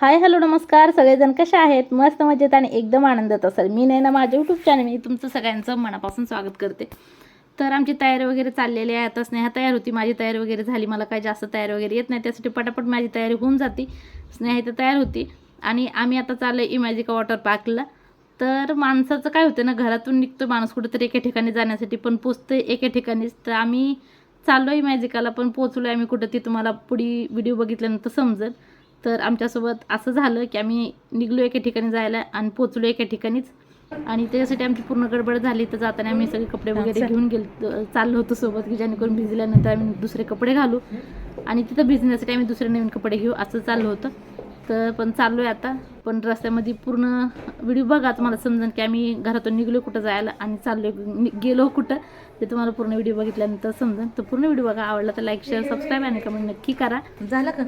Hi hello नमस्कार. सगळेजण कसे आहेत? मस्त मजेत आणि एकदम आनंदात असाल. मी नाही ना माझ्या यूट्यूब चॅनल मी तुमचं सगळ्यांचं मनापासून स्वागत करते. तर आमची तयारी वगैरे चाललेली आहे. आता स्नेहा तयार होती. माझी तयारी वगैरे झाली. मला काही जास्त तयारी वगैरे येत नाही. त्यासाठी पटापट माझी तयारी होऊन जाते. स्नेहा इथं तयार होती. आणि आम्ही आता चाललो इमॅजिका वॉटर पार्कला. तर माणसाचं काय होतं ना घरातून निघतो माणूस कुठेतरी एका ठिकाणी जाण्यासाठी पण पोचतं एका ठिकाणीच. तर आम्ही चाललो आहे पण पोचलो आम्ही कुठं ती तुम्हाला पुढे व्हिडिओ बघितल्यानंतर समजेल. तर आमच्यासोबत असं झालं की आम्ही निघलो एका ठिकाणी जायला आणि पोचलो एका ठिकाणीच. आणि त्याच्यासाठी आमची पूर्ण गडबड झाली. तर जाताना आम्ही सगळे कपडे वगैरे घेऊन गेलो चाललो होतो सोबत की जेणेकरून भिजल्यानंतर आम्ही दुसरे कपडे घालू. आणि तिथं भिजण्यासाठी आम्ही दुसरे नवीन कपडे घेऊ असं चाललं होतं. तर पण चाललो आहे आता. पण रस्त्यामध्ये पूर्ण व्हिडिओ बघा तुम्हाला समजेल की आम्ही घरातून निघलो कुठं जायला आणि चाललो गेलो कुठं. ते तुम्हाला पूर्ण व्हिडिओ बघितल्यानंतर समजेल तर पूर्ण व्हिडिओ बघा. आवडला तर लाईक शेअर सबस्क्राईब आणि कमेंट नक्की करा. झालं का?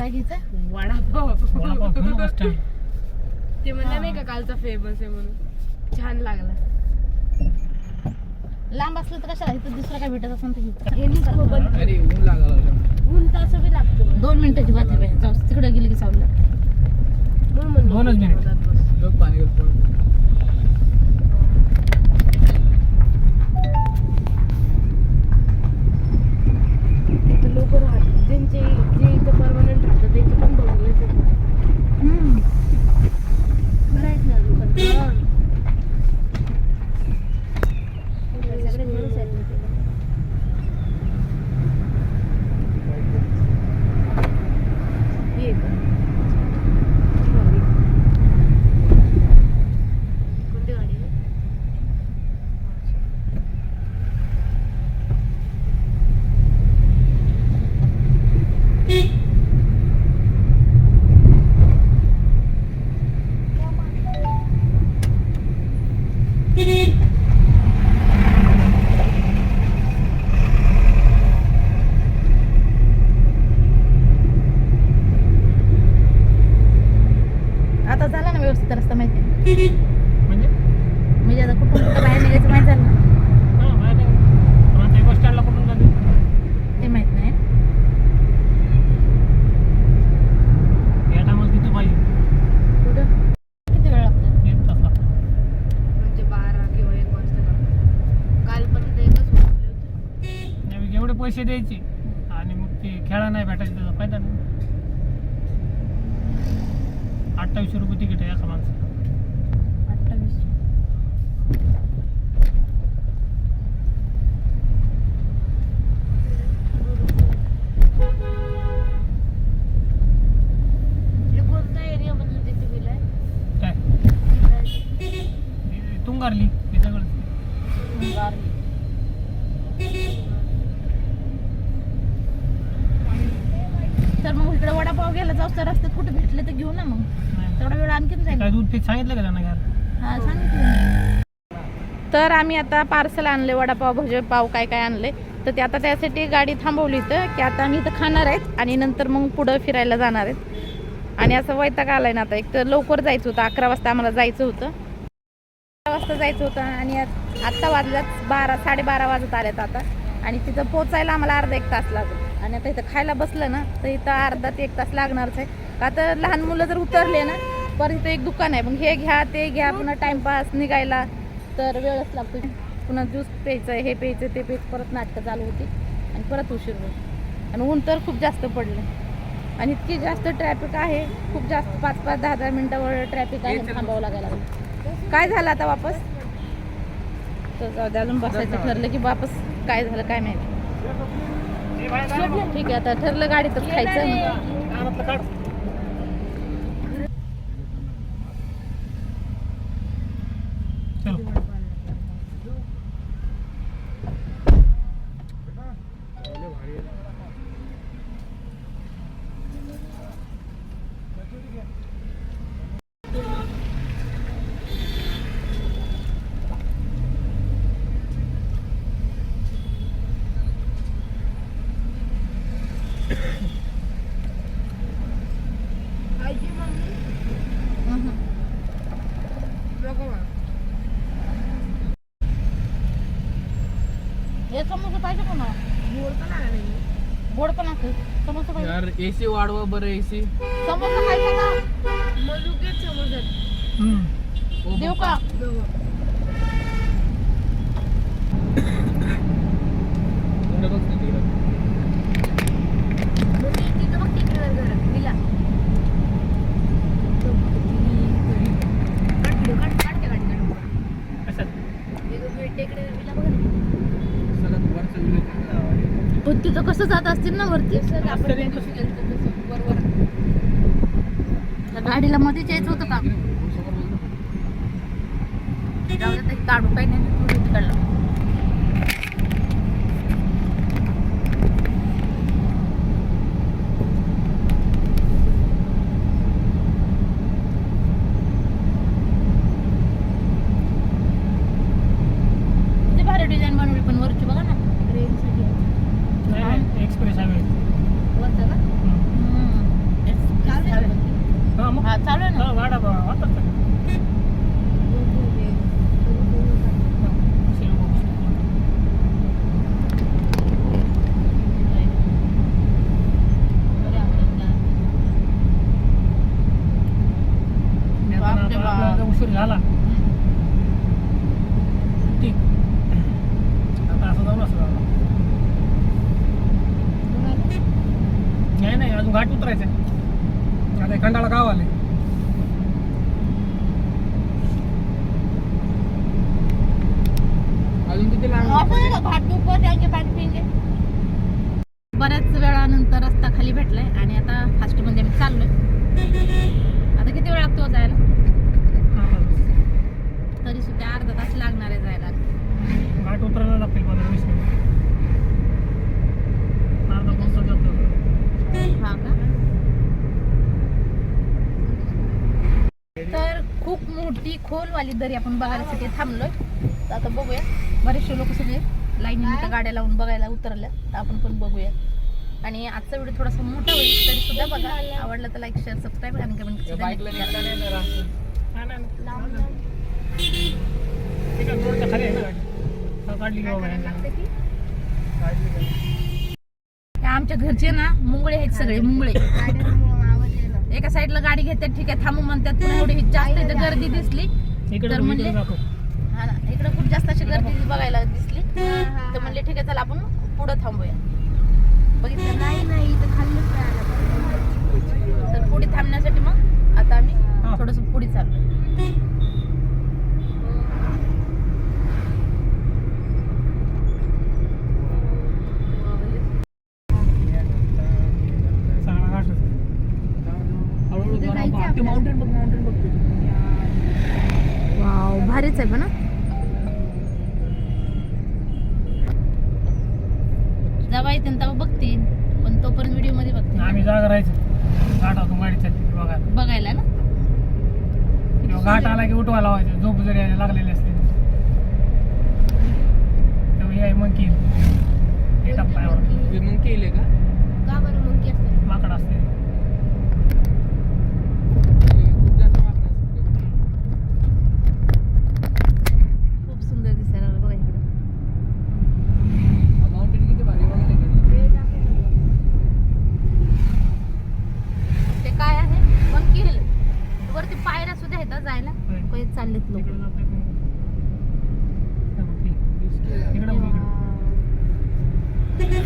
काय घ्यायचं वडापाव. ते म्हणलं नाही का कालचा फेमस आहे म्हणून. छान लागला. लांब असलं तर कशाला? इथं दुसरं काय भेटत असेल तर घेऊ. अरे ऊन लागायला लागलं. ऊन तास बी लागतो. दोन मिनिटाची बात आहे जाऊ तिकडे गेली की सावलं म्हणून म्हणलं दोनच मिनिट. मधात बस. लोक पाणी घेऊन पळत इथं लोक राहतात. ज्यांचे जे इथं परमनंट राहतात त्यांचे पण बंगलेच आहेत. बरं आहेत ना लोकांचं. सगळे मिळून आहेत ना तिथं. हे आहे का? कोणती गाडी आहे आता झाला ना व्यवस्थित रस्ता माहिती आहे? म्हणजे म्हणजे आता कुठून कुठं बाहेर निघायचं माहिती झालं ना हा, माहिती आहे. पण आता बस स्टँडला कुठून जाते ते माहीत नाही या टायमाला तिथं पाहिजे कुठं किती वेळ लागतो एक तास लागतो. म्हणजे बारा किंवा एक वाजता लागतो. कालपर्यंत एकच वाजले होते त्यावेळी एवढे पैसे द्यायचे. आणि मग ते खेळा नाही भेटायचे त्याचा फायदा नाही अठ्ठावीसशे रुपये तिकीट आहे एका माणसाला अठ्ठावीस हे कोणत्या एरिया मधलं तिथे गेलाय काय हे तुंगारली हे सगळं तर मग इकडे वडापाव गेला जाऊ तर रस्त्यात कुठे भेटले तर घेऊ ना मग. तेवढा वेळ आणखीन जाईल. काय दूध सांगितलं का त्यांना घ्यायला हा सांगितलं. तर आम्ही आता पार्सल आणले वडापाव भजे पाव काय काय आणले. तर ते आता त्यासाठी गाडी थांबवली इथं की आता आम्ही इथं खाणार आहेत आणि नंतर मग पुढं फिरायला जाणार आहेत. आणि असं वैताग आलाय ना आता. एक तर लवकर जायचं होतं अकरा वाजता आम्हाला जायचं होतं. अकरा वाजता जायचं होतं आणि आत- आत्ता वाजल्यात बारा साडेबारा वाजत आल्यात आता. आणि तिथं पोचायला आम्हाला अर्धा एक तास लागतो आणि आता इथं खायला बसलं ना तर इथं अर्धा ते एक तास लागणारच आहे. का तर लहान मुलं जर उतरले ना परत इथं एक दुकान आहे. मग हे घ्या ते घ्या पुन्हा टाइमपास निघायला तर वेळच लागतो. पुन्हा ज्यूस प्यायचं हे प्यायचं ते प्यायचं परत नाटकं चालू होती आणि परत उशीर होईल. आणि ऊन तर खूप जास्त पडलं. आणि इतकी जास्त ट्रॅफिक आहे खूप जास्त पाच पाच दहा दहा मिनटावर ट्रॅफिक आहे थांबावं लागायला काय झालं आता वापस? तर अजून बसायचं ठरलं की वापस काय झालं काय माहिती. ठीक आहे आता ठरलं गाडीतच खायचं. हे समोसा पाहिजे गोड पण आला नाही गोड पण असते समोसा पाहिजे यार एसी वाढवा बरं एसी समोसा खायचा का? समजत हम्म. देऊ का तिथं बघ तिकडे घर दिला कशात? पण तिथं कसं जात असतील ना वरती गाडीला मध्येच यायचं होतं का? दे, ते काढू काही नाही तू तिकडला किती भारी डिझाईन बनवली पण वरची बघा ना नाही, नाही, एक्सप्रेस हायवे हम्म. हा, मग. हा चालू आहे ना हा, गाड्या बघा, वाटतात का? Sale box. मी आता बापरे आपला- बाप. आपला उशीर झाला ठीक आता असं जाऊन असं जाऊ नाही नाही अजून घाट उतरायचं आहे. आता हे खंडाळा गाव आले अजून किती लांब बऱ्याच वेळानंतर रस्ता खाली भेटलाय आणि आता फास्टमध्ये आम्ही चाललोय आता किती वेळ लागतो जायला तरी सुद्धा अर्धा तास लागणार आहे जायला घाट उतरायला लागतील पंधरा वीस मिनिट अर्धा पाऊस तास जातो हा का तर खूप मोठी खोलवाली दरी आपण बघायसाठी थांबलोय. तर आता बघूया. बरेचसे लोक सगळे लाईनीने त्या गाड्या लावून बघायला उतरल्या तर आपण पण बघूया. आणि आजचा व्हिडिओ थोडासा मोठा होईल तरी सुद्धा बघा. आवडला तर लाईक शेअर सबस्क्राईब आणि कमेंट. हा. आमच्या घरचे ना मुंगळे आहेत सगळे मुंगळे. एका साईडला गाडी घेतात ठीक आहे थांबू म्हणतात पुन्हा एवढी जास्त इथं गर्दी दिसली इकडे तर म्हणले दाखव. हा ना इकडे खूप जास्त अशी गर्दी बघायला दिसली. तर म्हणले ठीक आहे चला आपण पुढं थांबूया. बघितलं नाही नाही इथं खाल्लंच नाही आलं तर पुढे थांबण्यासाठी मग आता आम्ही हा. थोडस पुढे चाललो चांगला घाट आहे. हळूहळू तिथे जरा जायचं बघ. ते माउंटेन बघ माउंटेन बघ ते. वाव भारीच आहे पण जेव्हा येते तेव्हा बघतील पण तोपर्यंत व्हिडिओमध्ये बघतील आम्ही जागा राहायचं घाटातून गाडी चालली बघायला बघायला ना किंवा घाट आला की उठवा लावायचं झोप जरी यायला लागलेली असते तेव्हा हे आहे मंकी हे टप्प्यावर ते मग केले का का बरं मग की असतं माकड असते ते खूप जास्त मागणं असतं. खूप सुंदर दिसायला लागलं बघा इकडं हा माउंटेन किती भारी बघा ना इकडे. वेळ दाखवतो ते काय आहे मंकी हिल वरती पायऱ्या सुद्धा आहेत हं जायला होय. काही चाललेत लोक तिकडे जाते इकडे बघ, इकडे.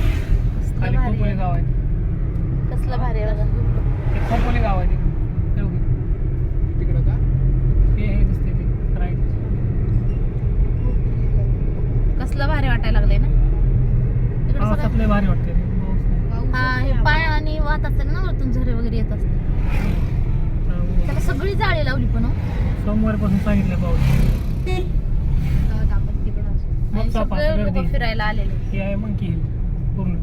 खाली खोपोली गाव आहे कसलं भारी आहे बघा ते खोपोली गाव आहे तिकडे. ते बघ. तिकडं का ते हे दिसते ते राईट कसलं भारी वाटायला लागलंय ना इकडं सगळं पावसात लय भारी वाटते रे. पाऊस नाही. पाऊस हा हे पाय आणि वाहत असतात ना वरतून झरे वगैरे येत असतात. त्याला सगळी जाळी लावली पण हो. सोमवारपासून सांगितलं पाऊस. सगळे लोक फिरायला आलेले. हे मंकी पूर्ण.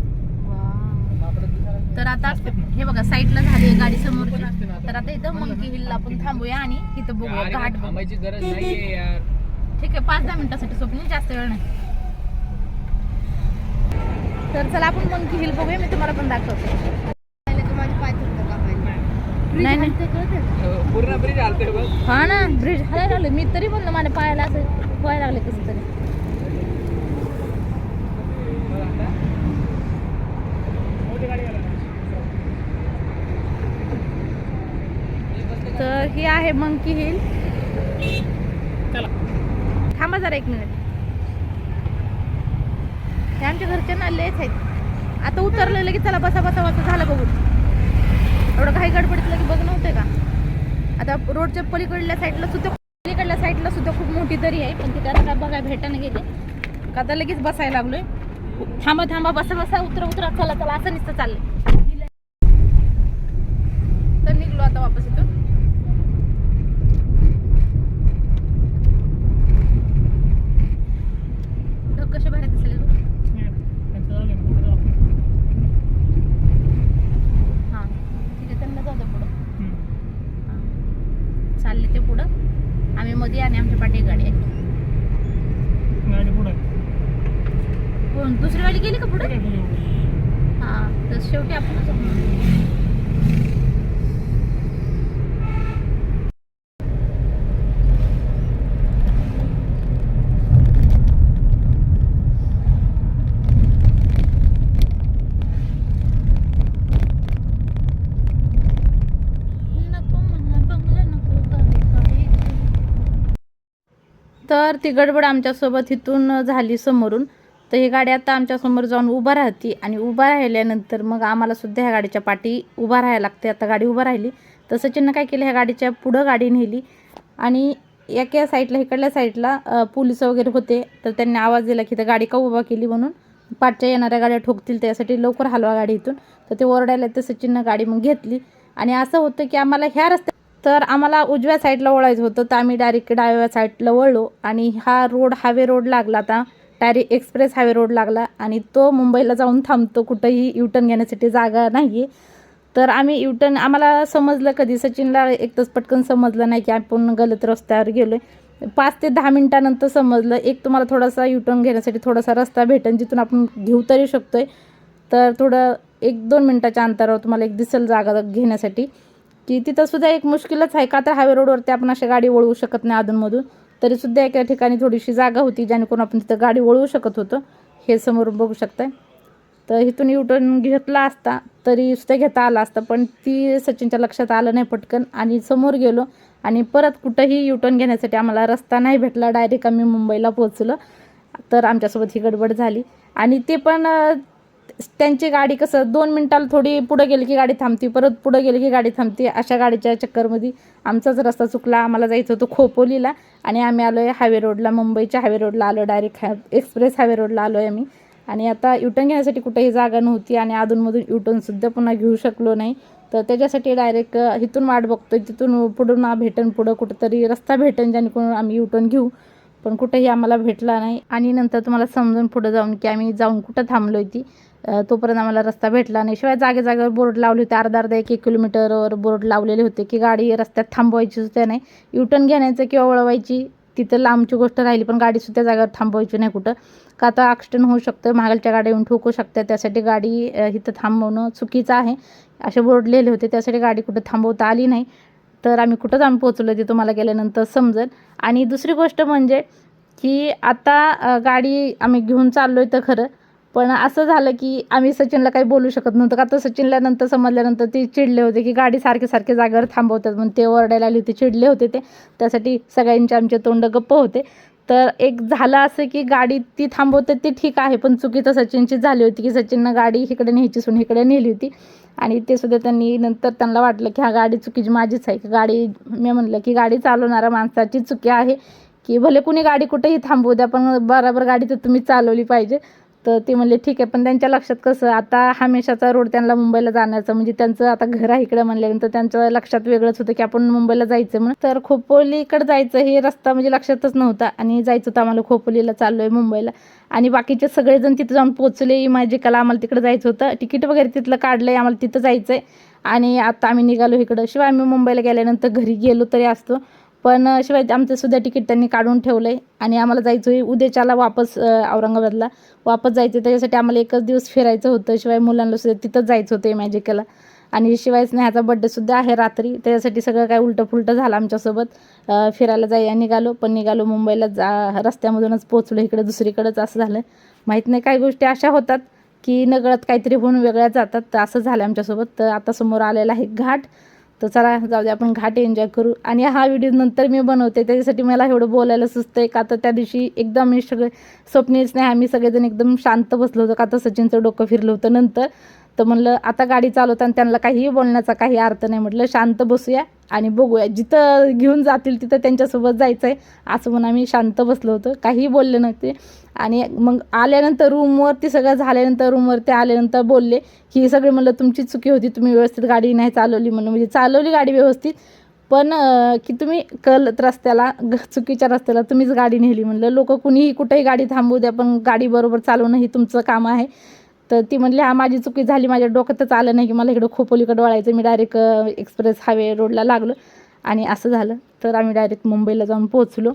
तर आता हे बघा साईडला झाली आहे गाडी समोरची. तर आता इथं मंकी हिलला आपण थांबूया आणि इथं बघूया घाट थांबायची गरज नाहीये यार. ठीक आहे पाच दहा मिनिटासाठी स्वप्न जास्त वेळ नाही. तर चला आपण मंकी हिल बघूया मी तुम्हाला पण दाखवते पहिले तर माझे पाय तुटलं का पाहिजे नाही नाही. पूर्ण ब्रिज आलतोय बघ. हा ना ब्रिज हलायला लागले मी तरी म्हणलं माझ्या पायाला असं व्हायला लागले कसं तरी. तर ही आहे मंकी हिल. चला. थांबा जरा एक मिनिट. हे आमच्या घरचे ना लेच आहेत. आता उतरलं लगेच चला बसा बसा बसा झालं बघून. एवढं काही गडबडीतलं की बघ नव्हते का? आता रोडच्या पलीकडल्या साईडला सुद्धा पलीकडल्या साईडला सुद्धा खूप मोठी दरी आहे पण तिथे आता काय बघाय भेटायला गेले. का आता लगेच बसायला लागलोय. थांबा थांबा बसा बसा उतरा उतरा चला चला असं नुसतं चाललंय. तर निघलो आता वापस इथं ढग कसे बाहेर दिसले बघ. त्यांचं जाऊ दे पुढे जाऊ हा ठीक आहे त्यांना जाऊ दे पुढं हम्म. हा. चालले ते मध्ये आणि आमच्या पाठी गाडी आहे. गाडी पुढे. कोण? दुसरी गाडी गेली का पुढे? हा तर शेवटी आपणच होतो. नको मला बंगला नको गाडी पाहिजे. तर ती गडबड आमच्यासोबत इथून झाली समोरून. तर ही गाडी आता आमच्यासमोर जाऊन उभा राहते आणि उभा राहिल्यानंतर मग आम्हाला सुद्धा ह्या गाडीच्या पाठी उभा राहायला लागते. आता गाडी उभा राहिली. तर सचिननं काय केलं ह्या गाडीच्या पुढं गाडी नेली आणि एका साईडला इकडल्या साईडला पोलीस वगैरे होते. तर त्यांनी आवाज दिला की तर गाडी का उभा केली म्हणून. पाठच्या येणाऱ्या गाड्या ठोकतील त्यासाठी लवकर हलवा गाडी इथून. तर ते ओरडायला तर सचिननं गाडी मग घेतली. आणि असं होतं की आम्हाला ह्या रस्त्या तर आम्हाला उजव्या साईडला वळायचं होतं. तर आम्ही डायरेक्ट डाव्या साईडला वळलो आणि हा रोड हायवे रोड लागला आता. डायरेक्ट एक्सप्रेस हायवे रोड लागला आणि तो मुंबईला जाऊन थांबतो. कुठंही युटर्न घेण्यासाठी जागा नाही आहे तर आम्ही युटर्न आम्हाला समजलं कधी? सचिनला एक तास पटकन समजलं नाही की आपण गलत रस्त्यावर गेलो आहे पाच ते दहा मिनटानंतर समजलं. एक तुम्हाला थोडासा युटर्न घेण्यासाठी थोडासा रस्ता भेटेल जिथून आपण घेऊ तरी शकतो आहे तर थोडं एक दोन मिनटाच्या अंतरावर तुम्हाला एक दिसेल जागा घेण्यासाठी. की तिथं सुद्धा एक मुश्किलच आहे. का तर हायवे रोडवरती आपण अशी गाडी वळवू शकत नाही अधूनमधून. तरी सुद्धा एका ठिकाणी थोडीशी जागा होती जेणेकरून आपण तिथं गाडी वळवू शकत होतो. हे समोरून बघू शकताय. तर इथून युटर्न घेतला असता तरी सुद्धा घेता आला असता. पण ती सचिनच्या लक्षात आलं नाही पटकन. आणि समोर गेलो आणि परत कुठंही युटर्न घेण्यासाठी आम्हाला रस्ता नाही भेटला. डायरेक्ट आम्ही मुंबईला पोहोचलो. तर आमच्यासोबत ही गडबड झाली. आणि ते पण त्यांची गाडी कसं दोन मिनटाला थोडी पुढं गेली की गाडी थांबते परत पुढं गेली की गाडी थांबते. अशा गाडीच्या चक्करमध्ये आमचाच रस्ता चुकला आम्हाला जायचं होतं खोपोलीला आणि आम्ही आलो आहे हायवे रोडला मुंबईच्या हायवे रोडला आलो डायरेक्ट हाय एक्सप्रेस हायवे रोडला आलो आहे आम्ही. आणि आता युटर्न घेण्यासाठी कुठेही जागा नव्हती आणि अधूनमधून युटर्नसुद्धा पुन्हा घेऊ शकलो नाही. तर त्याच्यासाठी डायरेक्ट इथून वाट बघतोय तिथून पुढून ना भेटन पुढं कुठंतरी रस्ता भेटन जेणेकरून आम्ही युटर्न घेऊ. पण कुठेही आम्हाला भेटला नाही. आणि नंतर तुम्हाला समजून पुढं जाऊन की आम्ही जाऊन कुठं थांबलो आहे ती. तोपर्यंत आम्हाला रस्ता भेटला नाही. शिवाय जागे जागेवर बोर्ड लावले होते. अर्धा अर्धा एक एक किलोमीटरवर बोर्ड लावलेले होते की गाडी रस्त्यात थांबवायची सुद्धा नाही. युटर्न घेण्याचं किंवा वळवायची तिथं लांबची गोष्ट राहिली पण गाडी सुद्धा जागेवर थांबवायची नाही कुठं. का आता ॲक्सिडेंट होऊ शकतं महागालच्या गाड्या येऊन ठोकू शकतात. त्यासाठी गाडी इथं थांबवणं चुकीचं आहे. असे बोर्ड लिहिले होते. त्यासाठी गाडी कुठं थांबवता आली नाही. तर आम्ही कुठंच आम्ही पोचलो ते तुम्हाला गेल्यानंतर समजेल. आणि दुसरी गोष्ट म्हणजे की आता गाडी आम्ही घेऊन चाललो आहे तर खरं. पण असं झालं की आम्ही सचिनला काही बोलू शकत नव्हतं. का तर सचिनला नंतर समजल्यानंतर ते चिडले होते की गाडी सारखे सारखे जागेवर थांबवतात म्हणून ते ओरडायला आले होते चिडले होते ते. त्यासाठी सगळ्यांचे आमचे तोंड गप्प होते. तर एक झालं असं की गाडी ती थांबवते ती ठीक आहे पण चुकी तर सचिनचीच झाली होती की सचिननं गाडी इकडे न्यायची सून इकडे नेली होती. आणि ते सुद्धा त्यांनी नंतर त्यांना वाटलं की हा गाडी चुकीची माझीच आहे. की गाडी मी म्हणलं की गाडी चालवणाऱ्या माणसाची चुकी आहे की भले कुणी गाडी कुठेही थांबवू द्या पण बरोबर गाडी तर तुम्ही चालवली पाहिजे. तर ते म्हणले ठीक आहे पण त्यांच्या लक्षात कसं आता हमेशाचा रोड त्यांना मुंबईला जाण्याचा म्हणजे त्यांचं आता घर आहे इकडे म्हणल्यानंतर त्यांच्या लक्षात वेगळंच होतं की आपण मुंबईला जायचं म्हणून. तर खोपोलीकडे जायचं हे रस्ता म्हणजे लक्षातच नव्हता आणि जायचं होतं आम्हाला खोपोलीला चाललो आहे मुंबईला. आणि बाकीचे सगळेजण तिथं जाऊन पोचले इमॅजिकला आम्हाला तिकडे जायचं होतं. तिकीट वगैरे तिथलं काढलं आहे आम्हाला तिथं जायचं आहे आणि आता आम्ही निघालो इकडं. शिवाय आम्ही मुंबईला गेल्यानंतर घरी गेलो तरी असतो. पण शिवाय आमचं सुद्धा तिकीट त्यांनी काढून ठेवलं आहे आणि आम्हाला जायचं आहे उद्याच्याला वापस औरंगाबादला. वापस जायचं आहे त्याच्यासाठी आम्हाला एकच दिवस फिरायचं होतं. शिवाय मुलांना सुद्धा तिथंच जायचं होतं मॅजिकला. आणि शिवाय स्नेहाचा बड्डेसुद्धा आहे रात्री. त्याच्यासाठी सगळं काय उलटं फुलटं झालं आमच्यासोबत. फिरायला जायला निघालो पण निघालो मुंबईला जा रस्त्यामधूनच पोचलो इकडे दुसरीकडंच असं झालं. माहीत नाही काही गोष्टी अशा होतात की नगळत काहीतरी होऊन वेगळ्या जातात. तर असं झालं आमच्यासोबत. तर आता समोर आलेला आहे घाट. तर चला जाऊ दे आपण घाट एन्जॉय करू. आणि हा व्हिडिओ नंतर मी बनवते त्याच्यासाठी मला एवढं बोलायला सुचतं आहे का? तर त्या दिवशी एकदम मी सगळे स्वप्नीच नाही आम्ही सगळेजण एकदम शांत बसलो होतो. का तर सचिनचं डोकं फिरलं होतं नंतर. तर म्हणलं आता गाडी चालवताना त्यांना काहीही बोलण्याचा काही अर्थ नाही. म्हटलं शांत बसूया आणि बघूया. जिथं घेऊन जातील तिथं त्यांच्यासोबत जायचं आहे असं म्हणून आम्ही शांत बसलो होतो. काहीही बोलले नव्हते. आणि मग आल्यानंतर रूमवरती सगळं झाल्यानंतर रूमवरती आल्यानंतर बोलले की सगळे म्हणलं तुमची चुकी होती. तुम्ही व्यवस्थित गाडी नाही चालवली म्हणून. म्हणजे चालवली गाडी व्यवस्थित पण की तुम्ही कलत रस्त्याला ग- चुकीच्या रस्त्याला तुम्हीच गाडी नेली म्हणलं. लोक कुणीही कुठेही गाडी थांबवू द्या पण गाडी बरोबर चालवणं ही तुमचं काम आहे. तर ती म्हणली हा माझी चुकी झाली माझ्या डोक्यातच आलं नाही की मला इकडं खोपोलीकडं वळायचं. मी डायरेक्ट एक्सप्रेस हायवे रोडला लागलो आणि असं झालं. तर आम्ही डायरेक्ट मुंबईला जाऊन पोहोचलो.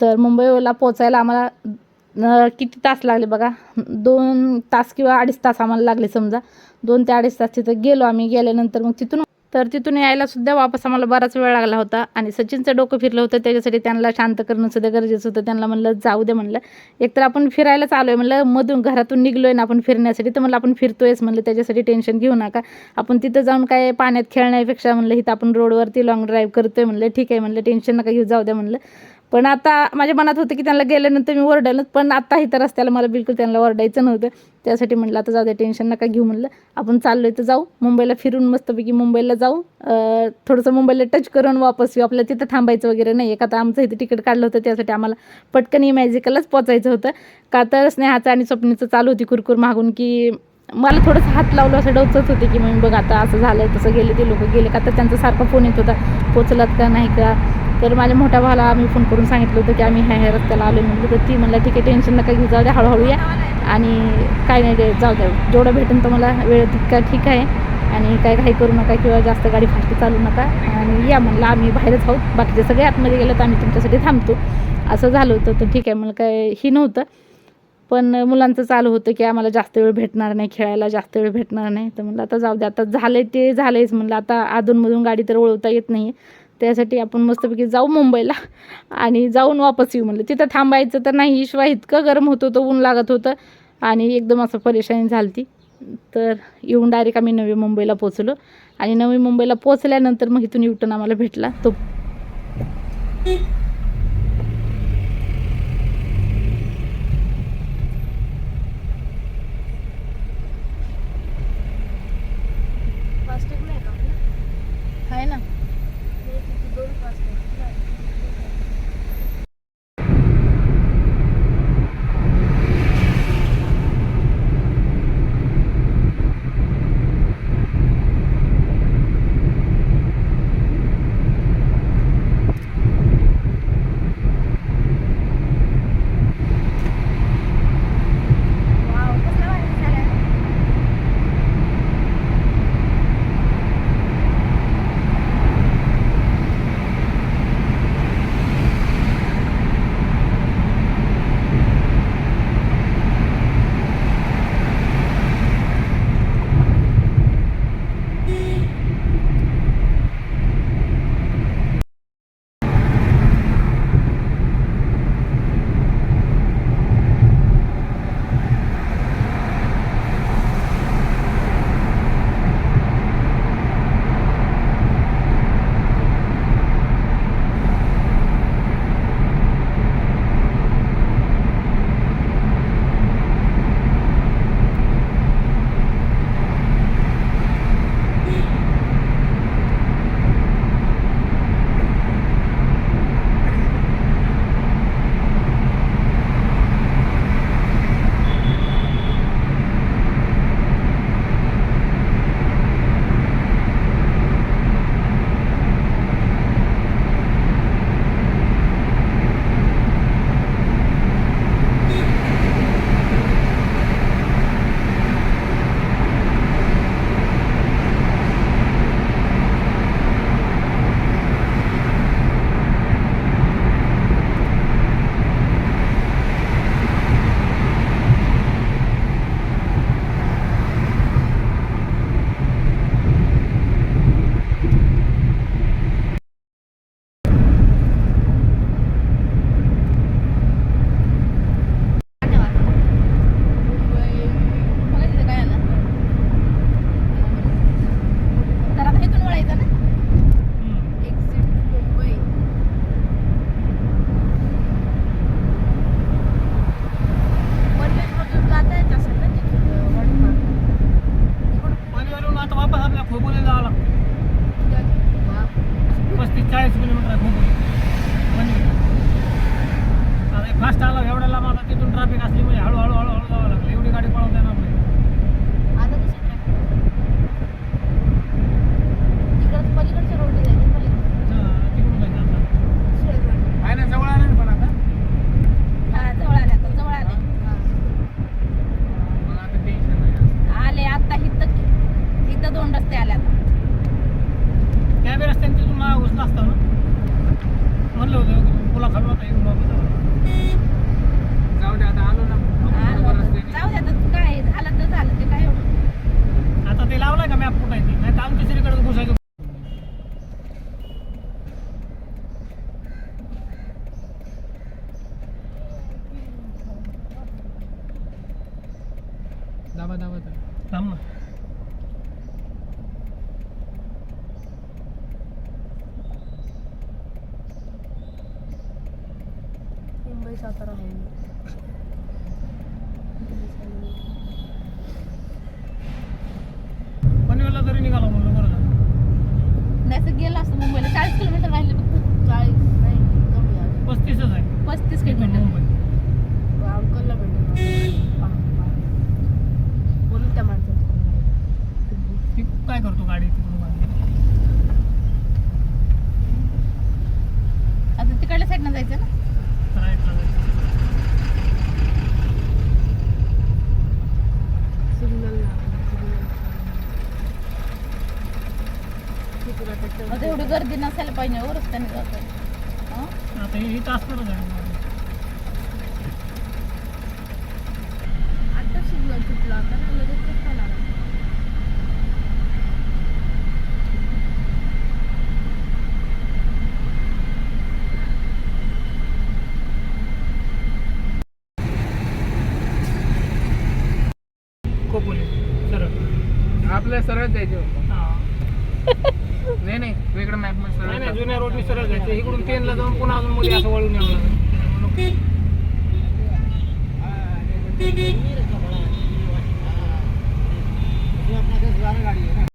तर मुंबईला पोचायला आम्हाला किती तास लागले बघा? दोन तास किंवा अडीच तास आम्हाला लागले समजा. दोन ते अडीच तास तिथं गेलो आम्ही. गेल्यानंतर मग तिथून तर तिथून यायला सुद्धा वापस आम्हाला बराच वेळ लागला होता. आणि सचिनचं डोकं फिरलं होतं त्याच्यासाठी त्यांना शांत करणं सुद्धा गरजेचं होतं. त्यांना म्हणलं जाऊ दे म्हणलं. एकतर आपण फिरायलाच आलो आहे म्हणलं मधून घरातून निघलो आहे ना आपण फिरण्यासाठी तर म्हणलं आपण फिरतोयच म्हणलं त्याच्यासाठी टेन्शन घेऊ नका. आपण तिथं जाऊन काय पाण्यात खेळण्यापेक्षा म्हणलं इथं आपण रोडवरती लॉंग ड्राईव्ह करतोय म्हणलं ठीक आहे म्हणलं टेन्शन नका घेऊ जाऊ द्या म्हणलं. पण आता माझ्या मनात होतं की त्यांना गेल्यानंतर मी ओरडायला पण आता इथं रस्त्याला मला बिलकुल त्यांना ओरडायचं नव्हतं. त्यासाठी म्हटलं आता जाऊ द्या टेन्शन नका घेऊ म्हणलं. आपण चाललो आहे तर जाऊ मुंबईला फिरून मस्तपैकी मुंबईला जाऊ. थोडंसं मुंबईला टच करून वापस येऊ. आपल्याला तिथं थांबायचं वगैरे नाही का आता आमचं इथं तिकीट काढलं होतं त्यासाठी आम्हाला पटकन इमॅजिकलाच पोचायचं होतं. का तर स्नेहाचं आणि स्वप्नीचं चालू होती कुरकुर मागून की मला थोडंसं हात लावलं असं डोचत होते की मग बघ आता असं झालं तसं गेले ते लोक गेले. का तर त्यांचा सारखा फोन येत होता पोचलात का नाही का? तर माझ्या मोठ्या भावाला आम्ही फोन करून सांगितलं होतं की आम्ही ह्या ह्या रस्त्याला आलो म्हणलं तर ती म्हणलं ठीक आहे टेन्शन नका घेऊ जाऊ द्या हळूहळू या. आणि काय नाही ते जाऊ द्या. जेवढं भेटेन मला वेळ तितका ठीक आहे. आणि काय काही करू नका किंवा जास्त गाडी फास्ट चालू नका. आणि या म्हणलं आम्ही बाहेरच आहोत. बाकीचे सगळे आतमध्ये गेलं तर आम्ही तुमच्यासाठी थांबतो. असं झालं होतं. तर ठीक आहे मला काय ही नव्हतं. पण मुलांचं चालू होतं की आम्हाला जास्त वेळ भेटणार नाही खेळायला जास्त वेळ भेटणार नाही. तर म्हणलं आता जाऊ दे आता झालं ते झालंयच. म्हणलं आता अधूनमधून गाडी तर ओळवता येत नाही त्यासाठी आपण मस्तपैकी जाऊ मुंबईला. आणि जाऊन वापस येऊ म्हणलं. तिथं थांबायचं तर नाही शिवाय इतकं गरम होत होतं ऊन लागत होतं. आणि एकदम असं परेशानी झाली ती तर येऊन डायरेक्ट आम्ही नवी मुंबईला पोचलो आणि नवी मुंबईला पोचल्यानंतर मग इथून युटन आम्हाला भेटला. तो 不知道他到底 तुला त्याच्या मग एवढी गर्दी नसायला पाहिजे हो? रस्त्याने आता हे इथं असणारच आता शिकलो तुला आता गाड़ी है ना